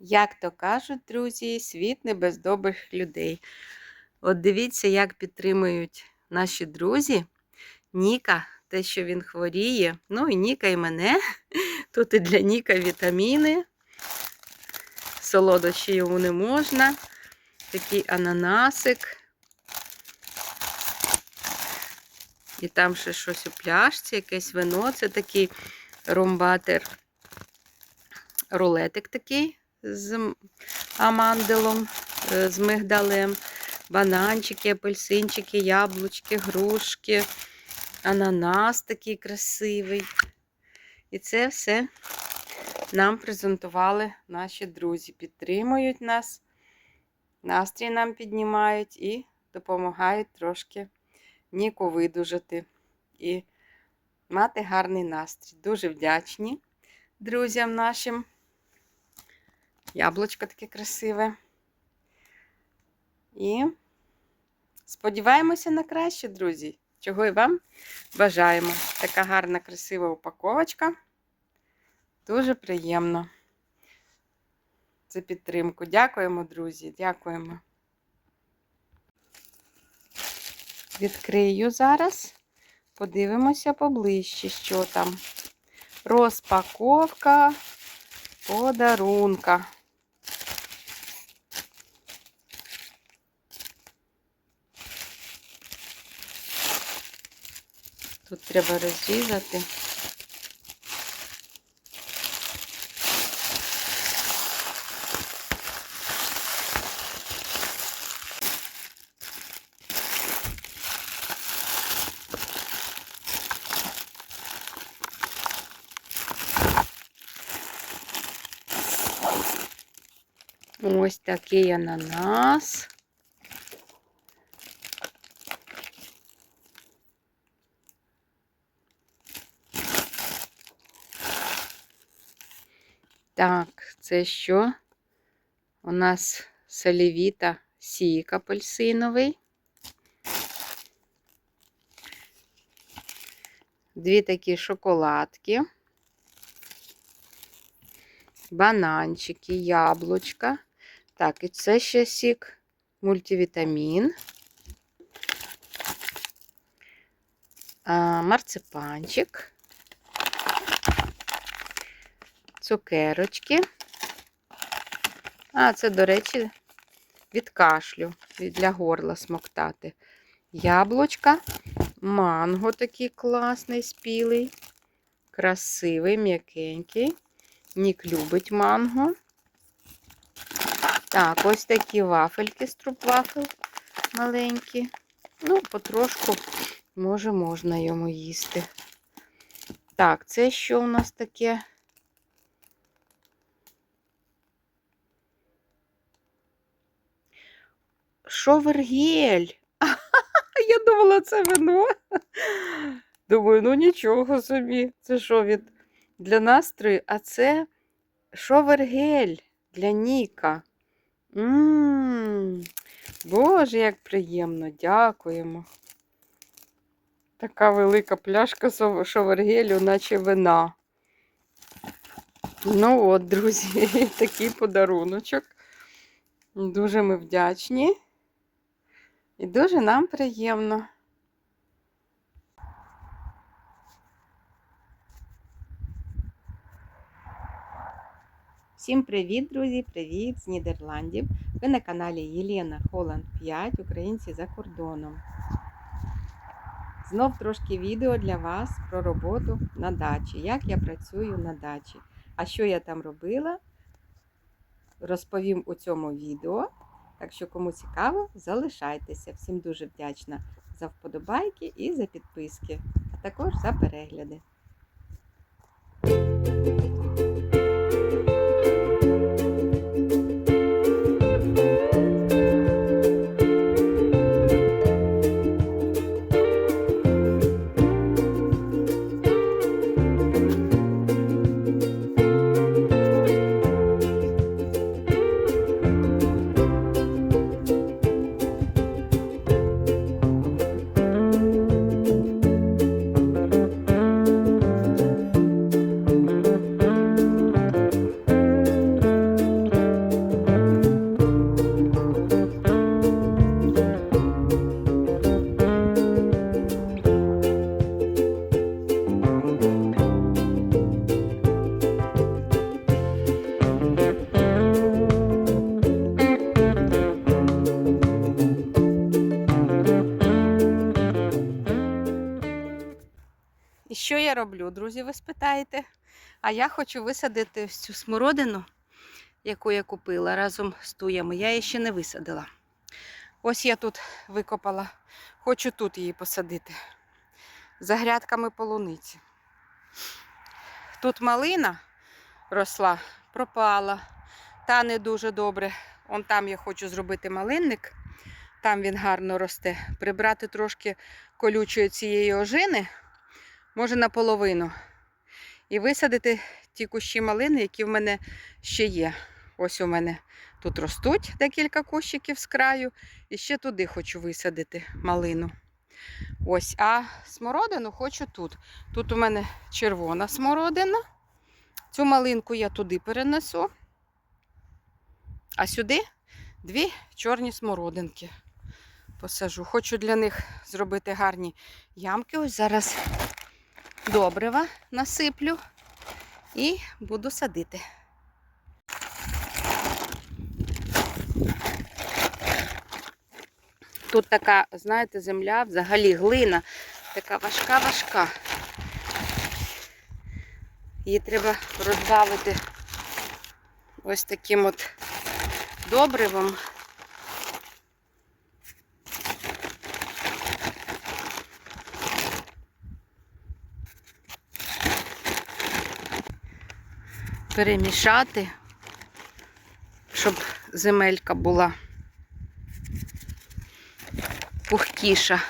Як то кажуть, друзі, світ не без добрих людей. От дивіться, як підтримують наші друзі. Ніка, те, що він хворіє. Ну і Ніка і мене. Тут і для Ніка вітаміни. Солодощі йому не можна. Такий ананасик. І там ще щось у пляшці, якесь вино. Це такий ромбатер. Рулетик такий з аманделом, е, з мигдалем, бананчики, апельсинчики, яблучки, грушки, ананас такий красивий. І це все нам презентували наші друзі. Підтримують нас, настрій нам піднімають і допомагають трошки Ніку видужати і мати гарний настрій. Дуже вдячні друзям нашим. Яблучко таке красиве. І сподіваємося на краще, друзі. Чого і вам бажаємо. Така гарна, красива упаковочка. Дуже приємно за підтримку. Дякуємо, друзі. Дякуємо. Відкрию зараз. Подивимося поближче, що там. Розпаковка подарунка. Тут треба розрізати. Ось такий ананас. Так, це що? У нас солівіта сік апельсиновий. Дві такі шоколадки. Бананчики, яблучка. Так, і це ще сік мультивітамін. Марципанчик. Цукерочки. А, це, до речі, від кашлю, для горла смоктати. Яблучка, манго такий класний, спілий, красивий, м'якенький. Нік любить манго. Так, ось такі вафельки з трубвафел маленькі. Ну, потрошку, може, можна йому їсти. Так, це що у нас таке? Шовергель. Я думала, це вино. Думаю, ну нічого собі. Це що від для настрою? А це шовергель для Ніка. Ммм, Боже, як приємно, дякуємо. Така велика пляшка шовергелю, наче вина. Ну от, друзі, такий подаруночок. Дуже ми вдячні. І дуже нам приємно. Всім привіт, друзі! Привіт з Нідерландів. Ви на каналі Єлена Холланд 5, Українці за кордоном. Знов трошки відео для вас про роботу на дачі, як я працюю на дачі. А що я там робила, розповім у цьому відео. Так що, кому цікаво, залишайтеся. Всім дуже вдячна за вподобайки і за підписки, а також за перегляди. Роблю, друзі, ви спитаєте. А я хочу висадити ось цю смородину, яку я купила разом з туями. Я її ще не висадила. Ось я тут викопала, хочу тут її посадити. За грядками полуниці. Тут малина росла, пропала, та не дуже добре. Он там я хочу зробити малинник, там він гарно росте. Прибрати трошки колючої цієї ожини, може наполовину. І висадити ті кущі малини, які в мене ще є. Ось у мене тут ростуть декілька кущиків з краю. І ще туди хочу висадити малину. Ось, а смородину хочу тут. Тут у мене червона смородина. Цю малинку я туди перенесу. А сюди дві чорні смородинки посажу. Хочу для них зробити гарні ямки. Ось зараз добрива насиплю і буду садити. Тут така, знаєте, земля, взагалі глина, така важка-важка. Її треба розбавити ось таким от добривом. Перемішати, щоб земелька була пухкіша.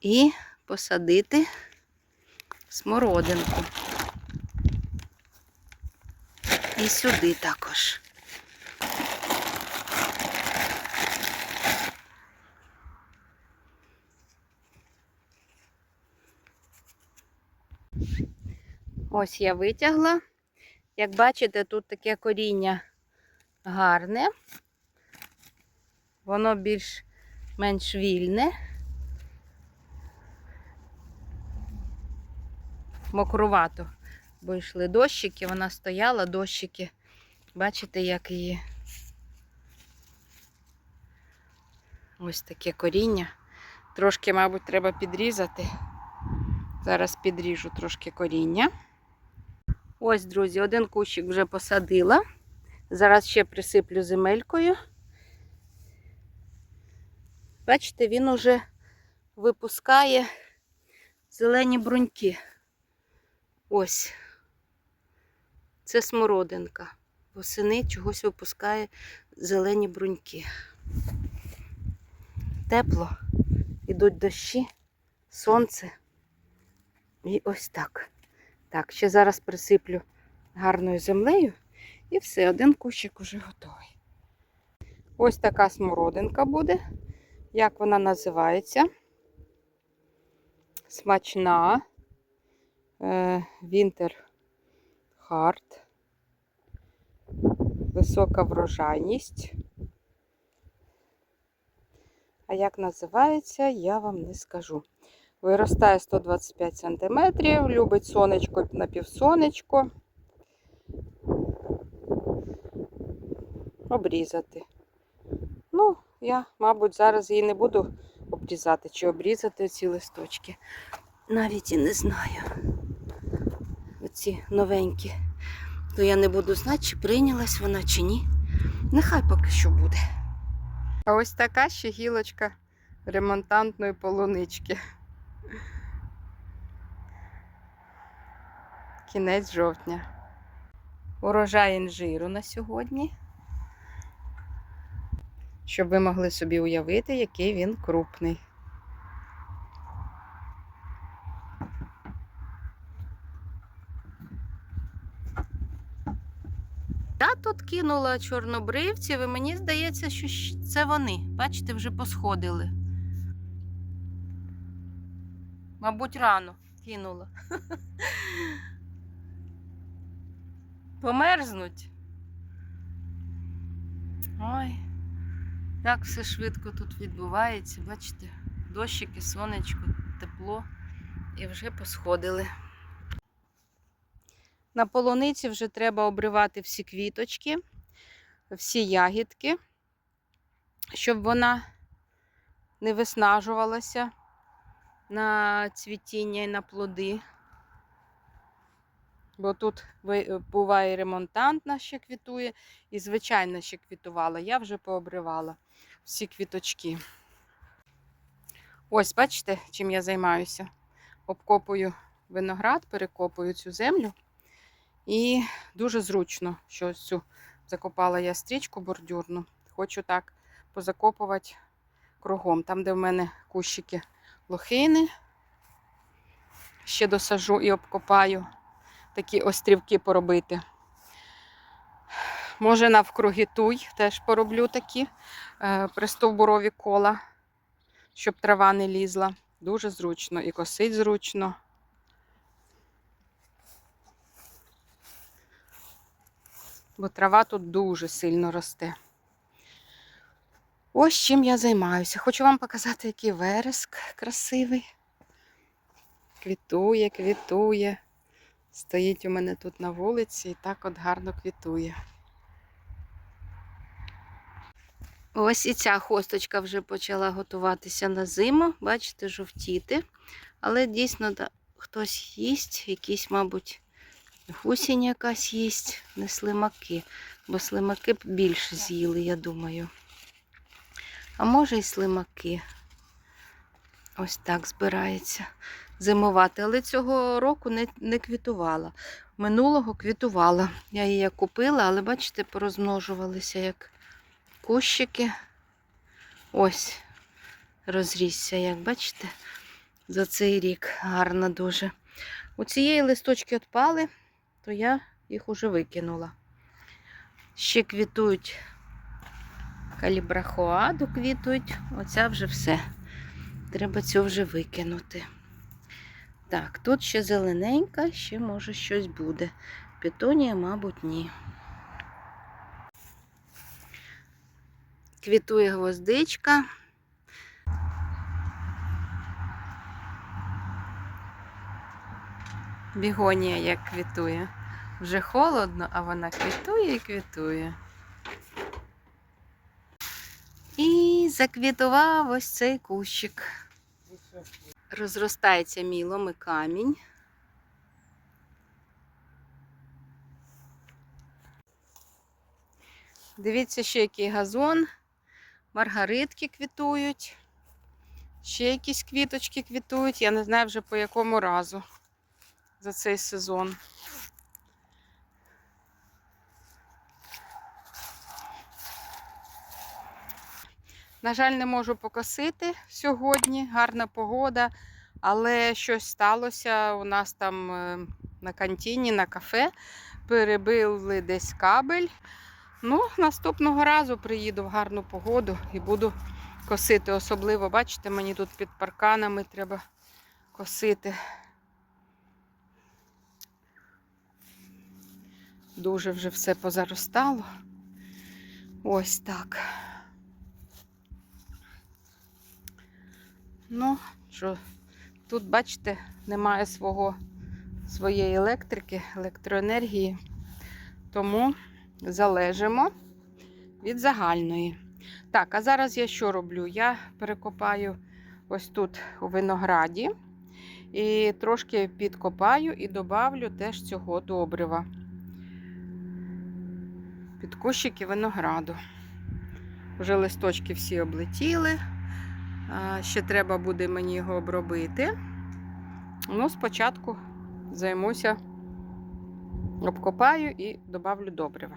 І посадити смородинку. І сюди також. Ось я витягла. Як бачите, тут таке коріння гарне. Воно більш-менш вільне. Мокрувато, бо йшли дощики, вона стояла, дощики. Бачите, як її. Ось таке коріння. Трошки, мабуть, треба підрізати. Зараз підріжу трошки коріння. Ось, друзі, один кущик вже посадила. Зараз ще присиплю земелькою. Бачите, він уже випускає зелені бруньки. Ось. Це смородинка. Восени чогось випускає зелені бруньки. Тепло, ідуть дощі, сонце. І ось так. Так, ще зараз присиплю гарною землею і все, один кущик уже готовий. Ось така смородинка буде. Як вона називається? Смачна. Вінтер Харт. Висока врожайність. А як називається, я вам не скажу. Виростає 125 см, любить сонечко на півсонечко. Обрізати. Ну, я, мабуть, зараз її не буду обрізати чи обрізати ці листочки. Навіть і не знаю. Оці новенькі. То я не буду знати, чи прийнялась вона, чи ні. Нехай поки що буде. А ось така ще гілочка ремонтантної полунички. Кінець жовтня. Урожай інжиру на сьогодні. Щоб ви могли собі уявити, який він крупний. Я тут кинула чорнобривців, і мені здається, що це вони. Бачите, вже посходили. Мабуть, рано кинула. Померзнуть. Ой, так все швидко тут відбувається. Бачите, дощики, сонечко, тепло і вже посходили. На полуниці вже треба обривати всі квіточки, всі ягідки, щоб вона не виснажувалася на цвітіння і на плоди. Бо тут ви- буває ремонтантна ще квітує, і звичайно ще квітувала. Я вже пообривала всі квіточки. Ось, бачите, чим я займаюся. Обкопую виноград, перекопую цю землю. І дуже зручно, що цю закопала я стрічку бордюрну. Хочу так позакопувати кругом. Там, де в мене кущики лохини, ще досажу і обкопаю такі острівки поробити. Може, навкруги туй теж пороблю такі е, пристовбурові кола, щоб трава не лізла. Дуже зручно і косить зручно. Бо трава тут дуже сильно росте. Ось чим я займаюся. Хочу вам показати, який вереск красивий. Квітує, квітує. Стоїть у мене тут на вулиці і так от гарно квітує. Ось і ця хосточка вже почала готуватися на зиму, бачите, жовтіти. Але дійсно хтось їсть, якийсь, мабуть, гусінь якась їсть, не слимаки, бо слимаки б більше з'їли, я думаю. А може і слимаки. Ось так збирається зимувати. Але цього року не, не квітувала. Минулого квітувала. Я її купила, але бачите, порозмножувалися як кущики. Ось розрісся, як бачите, за цей рік гарно дуже. У цієї листочки відпали, то я їх уже викинула. Ще квітують калібрахоаду квітують. Оця вже все. Треба цю вже викинути. Так, тут ще зелененька, ще може щось буде. Петонія, мабуть, ні. Квітує гвоздичка. Бігонія як квітує. Вже холодно, а вона квітує і квітує. І заквітував ось цей кущик. Розростається мій і камінь. Дивіться, ще який газон. Маргаритки квітують. Ще якісь квіточки квітують. Я не знаю вже по якому разу за цей сезон. На жаль, не можу покосити сьогодні. Гарна погода, але щось сталося. У нас там е, на кантіні, на кафе перебили десь кабель. Ну, наступного разу приїду в гарну погоду і буду косити. Особливо, бачите, мені тут під парканами треба косити. Дуже вже все позаростало. Ось так. Ну, що, тут, бачите, немає свого, своєї електрики, електроенергії, тому залежимо від загальної. Так, а зараз я що роблю? Я перекопаю ось тут у винограді і трошки підкопаю і добавлю теж цього добрива. Під кущики винограду. Вже листочки всі облетіли. Ще треба буде мені його обробити. Ну, спочатку займуся, обкопаю і добавлю добрива.